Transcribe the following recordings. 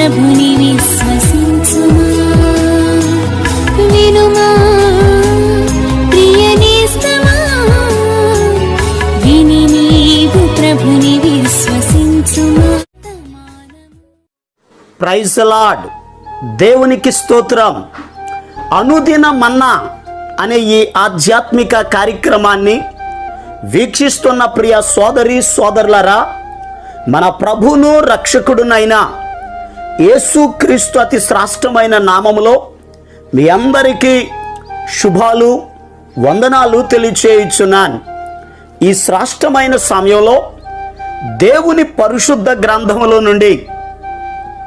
ప్రభుని విశ్వసించుమా? వినుమా? ప్రియనేస్తమా? విని నీవు ప్రభుని విశ్వసించుమా? ప్రైజ్ లాడ్ దేవునికి స్తోత్రం. అనుదిన మన్నా అనే ఈ ఆధ్యాత్మిక కార్యక్రమాన్ని వీక్షిస్తున్న ప్రియ సోదరి సోదరులరా మన ప్రభును రక్షకుడునైనా యేసుక్రీస్తు అతి శ్రాష్టమైన నామములో మీ అందరికీ శుభాలు వందనాలు తెలియచేయుచున్నాను. ఈ శ్రాష్టమైన సమయంలో దేవుని పరిశుద్ధ గ్రంథములో నుండి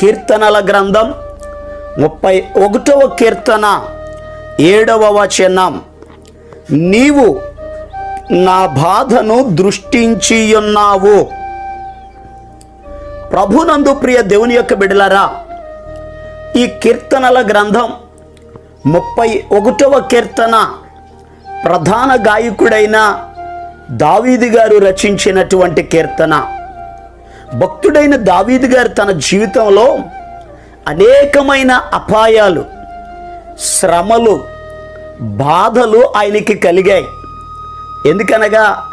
కీర్తనల గ్రంథం ముప్పై ఒకటవ కీర్తన ఏడవ వచనం. నీవు నా బాధను దృష్టించి ఉన్నావు. ప్రభునందు ప్రియ దేవుని యొక్క బిడలారా ఈ కీర్తనల గ్రంథం ముప్పై ఒకటవ కీర్తన ప్రధాన గాయకుడైన దావీది గారు రచించినటువంటి కీర్తన. భక్తుడైన దావీదు గారు తన జీవితంలో అనేకమైన అపాయాలు శ్రమలు బాధలు ఆయనకి కలిగాయి. ఎందుకనగా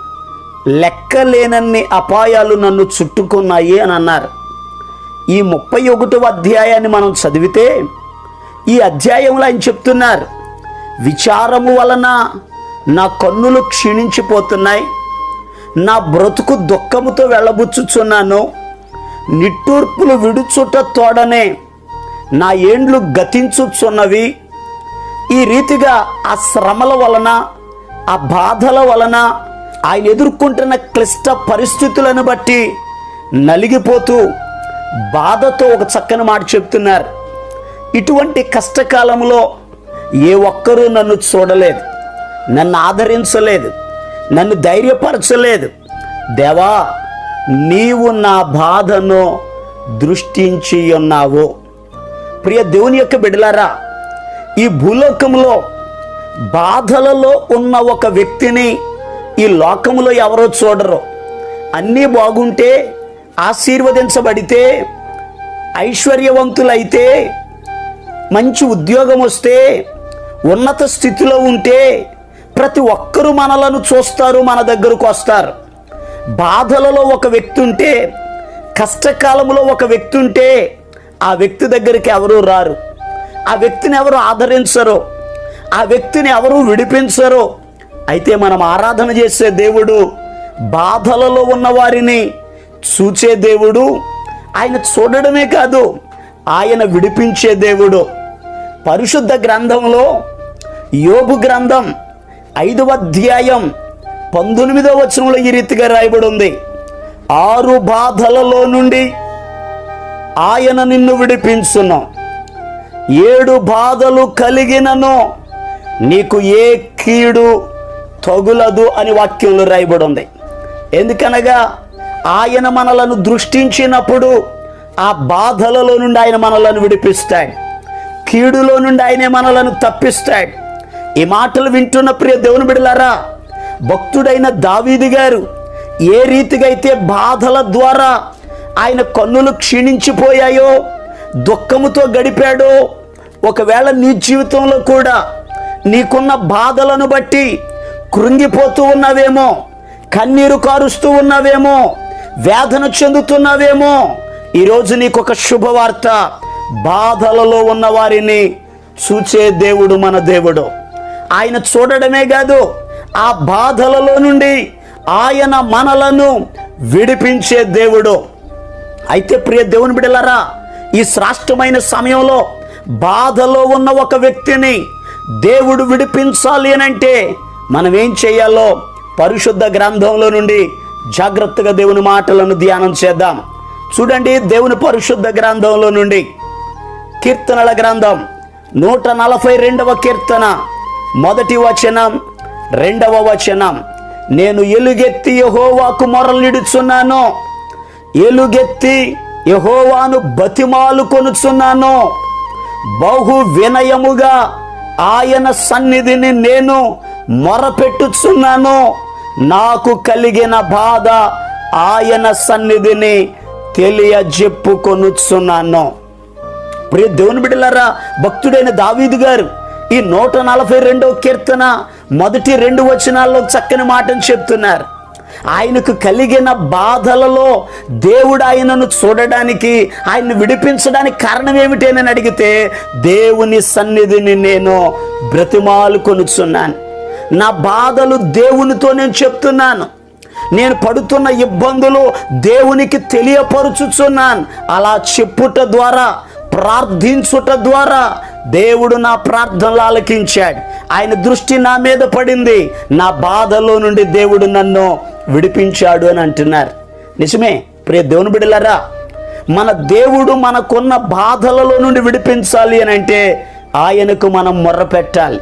లెక్కలేనన్ని అపాయాలు నన్ను చుట్టుకున్నాయి అని అన్నారు. ఈ ముప్పై ఒకటవ అధ్యాయాన్ని మనం చదివితే ఈ అధ్యాయంలో ఆయన చెప్తున్నారు విచారము వలన నా కన్నులు క్షీణించిపోతున్నాయి. నా బ్రతుకు దుఃఖముతో వెళ్ళబుచ్చుచున్నాను. నిట్టూర్పులు విడుచుట తోడనే నా ఏండ్లు గతించుచున్నవి. ఈ రీతిగా ఆ శ్రమల వలన ఆ బాధల వలన ఆయన ఎదుర్కొంటున్న క్లిష్ట పరిస్థితులను బట్టి నలిగిపోతూ బాధతో ఒక చక్కని మాట చెప్తున్నారు. ఇటువంటి కష్టకాలంలో ఏ ఒక్కరూ నన్ను చూడలేదు నన్ను ఆదరించలేదు నన్ను ధైర్యపరచలేదు. దేవా నీవు నా బాధను దృష్టించి ఉన్నావు. ప్రియ దేవుని యొక్క బిడలారా ఈ భూలోకంలో బాధలలో ఉన్న ఒక వ్యక్తిని ఈ లోకములో ఎవరో చూడరు. అన్నీ బాగుంటే ఆశీర్వదించబడితే ఐశ్వర్యవంతులైతే మంచి ఉద్యోగం వస్తే ఉన్నత స్థితిలో ఉంటే ప్రతి ఒక్కరూ మనలను చూస్తారు మన దగ్గరకు వస్తారు. బాధలలో ఒక వ్యక్తి ఉంటే కష్టకాలంలో ఒక వ్యక్తి ఉంటే ఆ వ్యక్తి దగ్గరికి ఎవరు రారు. ఆ వ్యక్తిని ఎవరు ఆదరించరు. ఆ వ్యక్తిని ఎవరు విడిపించరు. అయితే మనం ఆరాధన చేసే దేవుడు బాధలలో ఉన్న వారిని చూచే దేవుడు ఆయన చూడడమే కాదు ఆయన విడిపించే దేవుడు. పరిశుద్ధ గ్రంథంలో యోగు గ్రంథం ఐదవ అధ్యాయం పంతొమ్మిదవ వచనంలో ఈ రీతిగా రాయబడి ఉంది ఆరు బాధలలో నుండి ఆయన నిన్ను విడిపించును. ఏడు బాధలు కలిగినను నీకు ఏ కీడు తగులదు అని వాక్యంలో రాయబడి ఉంది ఎందుకనగా ఆయన మనలను దృష్టించినప్పుడు ఆ బాధలలో నుండి ఆయన మనలను విడిపిస్తాడు. కీడులో నుండి ఆయనే మనలను తప్పిస్తాడు. ఈ మాటలు వింటున్న ప్రియ దేవుని బిడలారా భక్తుడైన దావీది గారు ఏ రీతిగా అయితే బాధల ద్వారా ఆయన కన్నులు క్షీణించిపోయాయో దుఃఖముతో గడిపాడో ఒకవేళ నీ జీవితంలో కూడా నీకున్న బాధలను బట్టి కృంగిపోతూ ఉన్నావేమో కన్నీరు కారుస్తూ ఉన్నావేమో వేదన చెందుతున్నావేమో ఈరోజు నీకు ఒక శుభవార్త. బాధలలో ఉన్న వారిని చూచే దేవుడు మన దేవుడు. ఆయన చూడడమే కాదు ఆ బాధలలో నుండి ఆయన మనలను విడిపించే దేవుడు. అయితే ప్రియ దేవుని బిడలరా ఈ శ్రాష్టమైన సమయంలో బాధలో ఉన్న ఒక వ్యక్తిని దేవుడు విడిపించాలి అని అంటే మనం ఏం చేయాలో పరిశుద్ధ గ్రంథంలో నుండి జాగ్రత్తగా దేవుని మాటలను ధ్యానం చేద్దాం. చూడండి దేవుని పరిశుద్ధ గ్రంథంలో నుండి కీర్తనల గ్రంథం నూట నలభై రెండవ కీర్తన మొదటి వచనం రెండవ వచనం. నేను ఎలుగెత్తి యహోవాకు మొరలిడుచున్నాను. ఎలుగెత్తి యహోవాను బతిమాలు కొనుచున్నాను. బహు వినయముగా ఆయన సన్నిధిని నేను మొరపెట్టుచున్నాను. నాకు కలిగిన బాధ ఆయన సన్నిధిని తెలియజెప్పుకొనుచున్నాను. ప్రియ దేవుని బిడ్డలారా భక్తుడైన దావీదు గారు ఈ నూట నలభై రెండవ కీర్తన మొదటి రెండు వచనాల్లో చక్కని మాటను చెప్తున్నారు. ఆయనకు కలిగిన బాధలలో దేవుడు ఆయనను చూడడానికి ఆయన్ని విడిపించడానికి కారణం ఏమిటి అని అడిగితే దేవుని సన్నిధిని నేను బ్రతిమాలు కొనుచున్నాను నా బాధలు దేవునితో నేను చెప్తున్నాను. నేను పడుతున్న ఇబ్బందులు దేవునికి తెలియపరుచుచున్నాను. అలా చెప్పుట ద్వారా ప్రార్థించుట ద్వారా దేవుడు నా ప్రార్థనలు ఆలకించాడు. ఆయన దృష్టి నా మీద పడింది. నా బాధలో నుండి దేవుడు నన్ను విడిపించాడు అని అంటున్నారు. నిజమే ప్రియ దేవుని బిడలరా మన దేవుడు మనకున్న బాధలలో నుండి విడిపించాలి అని అంటే ఆయనకు మనం మొర్ర పెట్టాలి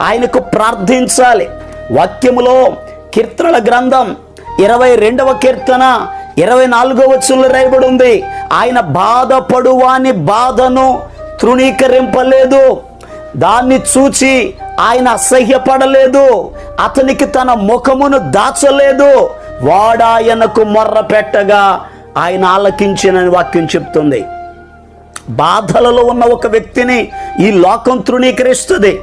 ఆయనకు ప్రార్థించాలి. వాక్యములో కీర్తనల గ్రంథం ఇరవై రెండవ కీర్తన ఇరవై నాలుగో వచ్చంలో రాయబడి ఉంది ఆయన బాధపడువాని బాధను తృణీకరింపలేదు. దాన్ని చూచి ఆయన అసహ్యపడలేదు. అతనికి తన ముఖమును దాచలేదు. వాడాయనకు మొర్ర పెట్టగా ఆయన ఆలకించినని వాక్యం చెప్తుంది. బాధలలో ఉన్న ఒక వ్యక్తిని ఈ లోకం తృణీకరిస్తుంది.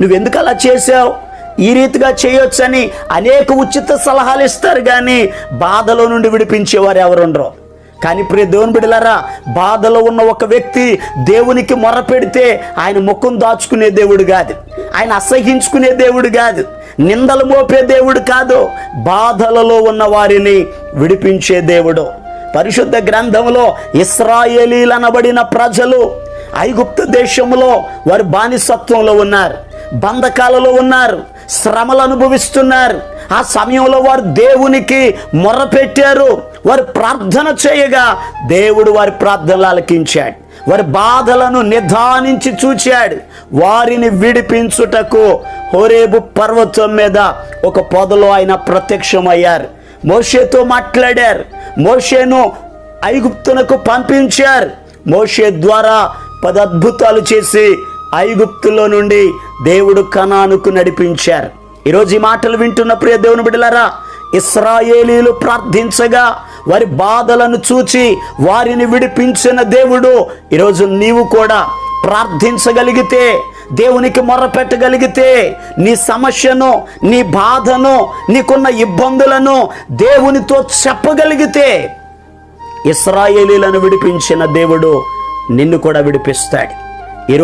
నువ్వెందుకు అలా చేసావు ఈ రీతిగా చేయొచ్చని అనేక ఉచిత సలహాలు ఇస్తారు కానీ బాధలో నుండి విడిపించేవారు ఎవరుండరు. కానీ ప్రియ దేవుని బిడలారా బాధలో ఉన్న ఒక వ్యక్తి దేవునికి మొర పెడితే ఆయన ముఖం దాచుకునే దేవుడు కాదు. ఆయన అసహించుకునే దేవుడు కాదు. నిందలు మోపే దేవుడు కాదు. బాధలలో ఉన్న వారిని విడిపించే దేవుడు. పరిశుద్ధ గ్రంథంలో ఇస్రాయేలీలనబడిన ప్రజలు ఐగుప్తు దేశంలో వారు బానిసత్వంలో ఉన్నారు. బంధకాలలో ఉన్నారు శ్రమలు అనుభవిస్తున్నారు. ఆ సమయంలో వారు దేవునికి మొర్రపెట్టారు వారు ప్రార్థన చేయగా దేవుడు వారి ప్రార్థనలు ఆలకించాడు. వారి బాధలను నిధానించి చూచాడు. వారిని విడిపించుటకు హోరేబు పర్వతం మీద ఒక పొదలో ఆయన ప్రత్యక్షమయ్యారు. మోషేతో మాట్లాడారు. మోషేను ఐగుప్తునకు పంపించారు. మోషే ద్వారా పదద్భుతాలు అద్భుతాలు చేసి ఐగుప్తులో నుండి దేవుడు కనానుకు నడిపించారు. ఈరోజు ఈ మాటలు వింటున్న ప్రియ దేవుని బిడ్డలారా ఇస్రాయేలీలు ప్రార్థించగా వారి బాధలను చూచి వారిని విడిపించిన దేవుడు ఈరోజు నీవు కూడా ప్రార్థించగలిగితే దేవునికి మొరపెట్టగలిగితే నీ సమస్యను నీ బాధను నీకున్న ఇబ్బందులను దేవునితో చెప్పగలిగితే ఇస్రాయేలీలను విడిపించిన దేవుడు నిన్ను కూడా విడిపిస్తాడు. ఈ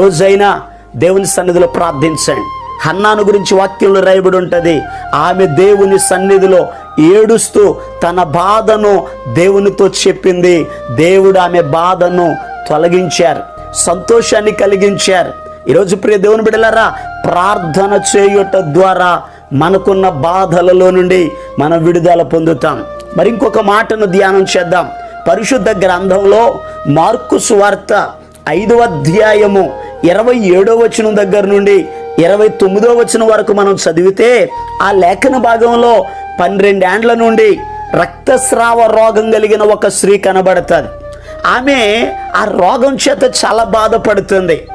దేవుని సన్నిధిలో ప్రార్థించండి. హన్నాను గురించి వాక్యంలో రాయబడి ఉంటుంది. ఆమె దేవుని సన్నిధిలో ఏడుస్తూ తన బాధను దేవునితో చెప్పింది. దేవుడు ఆమె బాధను తొలగించారు. సంతోషాన్ని కలిగించారు. ఈరోజు ప్రియ దేవుని బిడలారా ప్రార్థన చేయుట ద్వారా మనకున్న బాధలలో నుండి మనం విడుదల పొందుతాం. మరి ఇంకొక మాటను ధ్యానం చేద్దాం. పరిశుద్ధ గ్రంథంలో మార్కు సువార్త ఐదవ అధ్యాయము ఇరవై ఏడో వచనం దగ్గర నుండి ఇరవై తొమ్మిదో వచనం వరకు మనం చదివితే ఆ లేఖన భాగంలో పన్నెండేండ్ల నుండి రక్తస్రావ రోగం కలిగిన ఒక స్త్రీ కనబడుతుంది ఆమె ఆ రోగం చేత చాలా బాధపడుతుంది.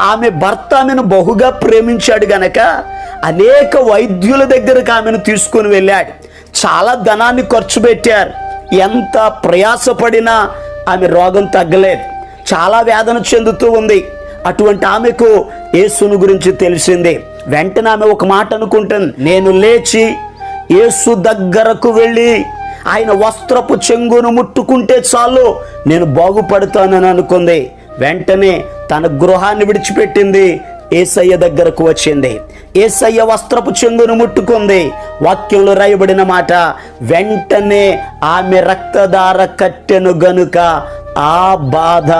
ఆమె భర్త ఆమెను బహుగా ప్రేమించాడు గనక అనేక వైద్యుల దగ్గరకు ఆమెను తీసుకుని వెళ్ళాడు. చాలా ధనాన్ని ఖర్చు పెట్టారు. ఎంత ప్రయాసపడినా ఆమె రోగం తగ్గలేదు. చాలా వేదన చెందుతూ ఉంది. అటువంటి ఆమెకు యేసును గురించి తెలిసింది. వెంటనే ఆమె ఒక మాట అనుకుంటుంది. నేను లేచి యేసు దగ్గరకు వెళ్ళి ఆయన వస్త్రపు చెంగును ముట్టుకుంటే చాలు నేను బాగుపడతానని అనుకుంది. వెంటనే తన గృహాన్ని విడిచిపెట్టింది. ఏసయ్య దగ్గరకు వచ్చింది. ఏసయ్య వస్త్రపు చెంగును ముట్టుకుంది. వాక్యంలో రాయబడిన మాట వెంటనే ఆమె రక్తదార కట్టెను గనుక ఆ బాధ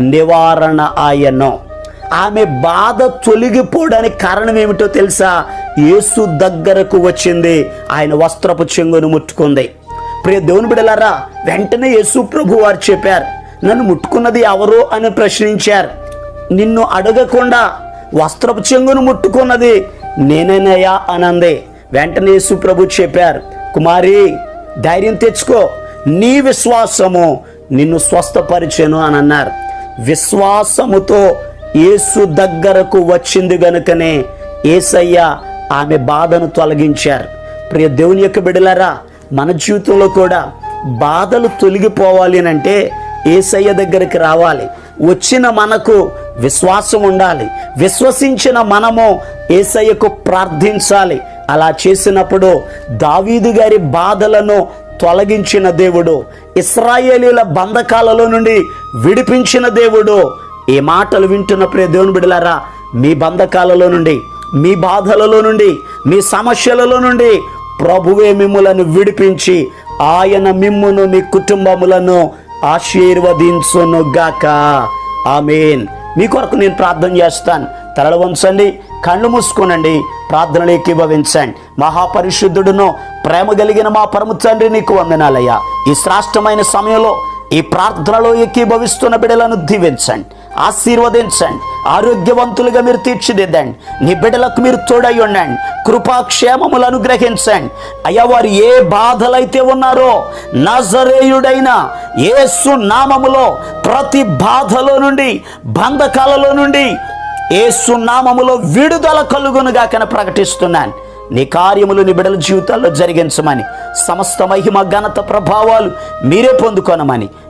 నివారణ ఆయను. ఆమె బాధ తొలగిపోవడానికి కారణం ఏమిటో తెలుసా? యేసు దగ్గరకు వచ్చింది. ఆయన వస్త్రపు చెంగును ముట్టుకుంది. ప్రియ దేవుని బిడలారా వెంటనే యేసు ప్రభు వారు చెప్పారు నన్ను ముట్టుకున్నది ఎవరు? అని ప్రశ్నించారు. నిన్ను అడగకుండా వస్త్రపు చెంగును ముట్టుకున్నది నేనేనయ్యా అనంది. వెంటనే యేసు ప్రభు చెప్పారు కుమారి ధైర్యం తెచ్చుకో. నీ విశ్వాసము నిన్ను స్వస్థపరిచెను అని అన్నారు. విశ్వాసముతో యేసు దగ్గరకు వచ్చింది గనుకనే ఏసయ్య ఆమె బాధను తొలగించారు. ప్రియ దేవుని యొక్క బిడలరా మన జీవితంలో కూడా బాధలు తొలగిపోవాలి అని అంటే ఏసయ్య దగ్గరికి రావాలి. వచ్చిన మనకు విశ్వాసం ఉండాలి. విశ్వసించిన మనము ఏసయ్యకు ప్రార్థించాలి. అలా చేసినప్పుడు దావీదు గారి బాధలను తొలగించిన దేవుడు ఇస్రాయేలీల బంధకాలలో నుండి విడిపించిన దేవుడు. ఈ మాటలు వింటున్న ప్రియ దేవుని బిడలారా మీ బంధకాలలో నుండి మీ బాధలలో నుండి మీ సమస్యలలో నుండి ప్రభువే మిమ్ములను విడిపించి ఆయన మిమ్మును మీ కుటుంబములను ఆశీర్వదించును గాక ఆమెన్. మీ కొరకు నేను ప్రార్థన చేస్తాను. తలలు వంచండి కళ్ళు మూసుకోనండి ప్రార్థనలు ఏకీభవించండి మహాపరిశుద్ధుడును ప్రేమ కలిగిన మా పరమ తండ్రి నీకు వందనాలయ్యా. ఈ శ్రాష్టమైన సమయంలో ఈ ప్రార్థనలో ఏకీభవిస్తున్న బిడ్డలను దీవించండి. ఆశీర్వదించండి. ఆరోగ్యవంతులుగా మీరు తీర్చిదిద్దండి. నీ బిడ్డలకు మీరు తోడై ఉండండి. కృపాక్షేమములు అనుగ్రహించండి. అయ్యా వారు ఏ బాధలైతే ఉన్నారో నజరేయుడైన ఏసు నామములో ప్రతి బాధలో నుండి బంధకాలలో నుండి ఏసు నామములో విడుదల కలుగునుగా కన ప్రకటిస్తున్నాను. నీ కార్యములు నీ జీవితాల్లో జరిగించమని సమస్త మహిమ ఘనత ప్రభావాలు మీరే పొందుకోనమని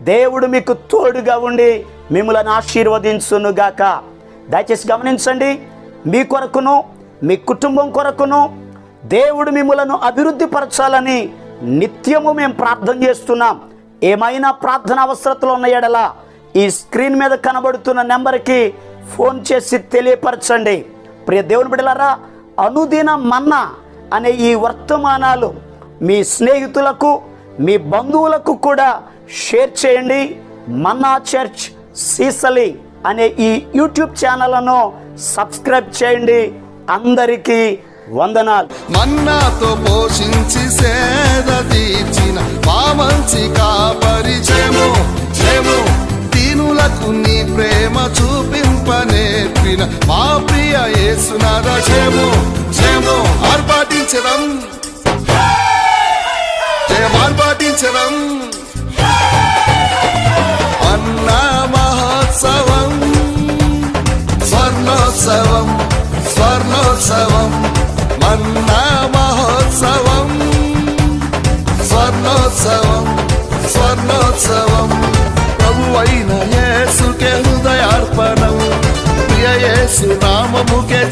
దేవుడు మీకు తోడుగా ఉండి మిమ్మల్ని ఆశీర్వదించునుగాక దయచేసి గమనించండి మీ కొరకును మీ కుటుంబం కొరకును దేవుడు మిమ్మలను అభివృద్ధి పరచాలని నిత్యము మేము ప్రార్థన చేస్తున్నాం. ఏమైనా ప్రార్థన అవసరతలు ఉన్న ఎడల ఈ స్క్రీన్ మీద కనబడుతున్న నెంబర్కి ఫోన్ చేసి తెలియపరచండి. ప్రియ దేవుని బిడలారా అనుదిన మన్నా అనే ఈ వర్తమానాలు మీ స్నేహితులకు మీ బంధువులకు కూడా షేర్ చేయండి. మన్నా చర్చ్ సీసలి అనే ఈ యూట్యూబ్ ఛానల్ను సబ్స్క్రైబ్ చేయండి. అందరికీ వందనాలు. మన్నాతో పోషించి సేద తీర్చిన పామంచి కాపరిచేమో జయము దీనులకు నీ ప్రేమ చూపింప నేర్పిన మా ప్రియ యేసునాద చేమో చేమో ఆర్పాటించడం. జయం ఆర్పాటించడం. మహోత్సవం మన్నా మహోత్సవం. స్వర్ణోత్సవం స్వర్ణోత్సవం. ప్రభువైన యేసుకే హృదయార్పణం. ప్రియ యేసు నామముకే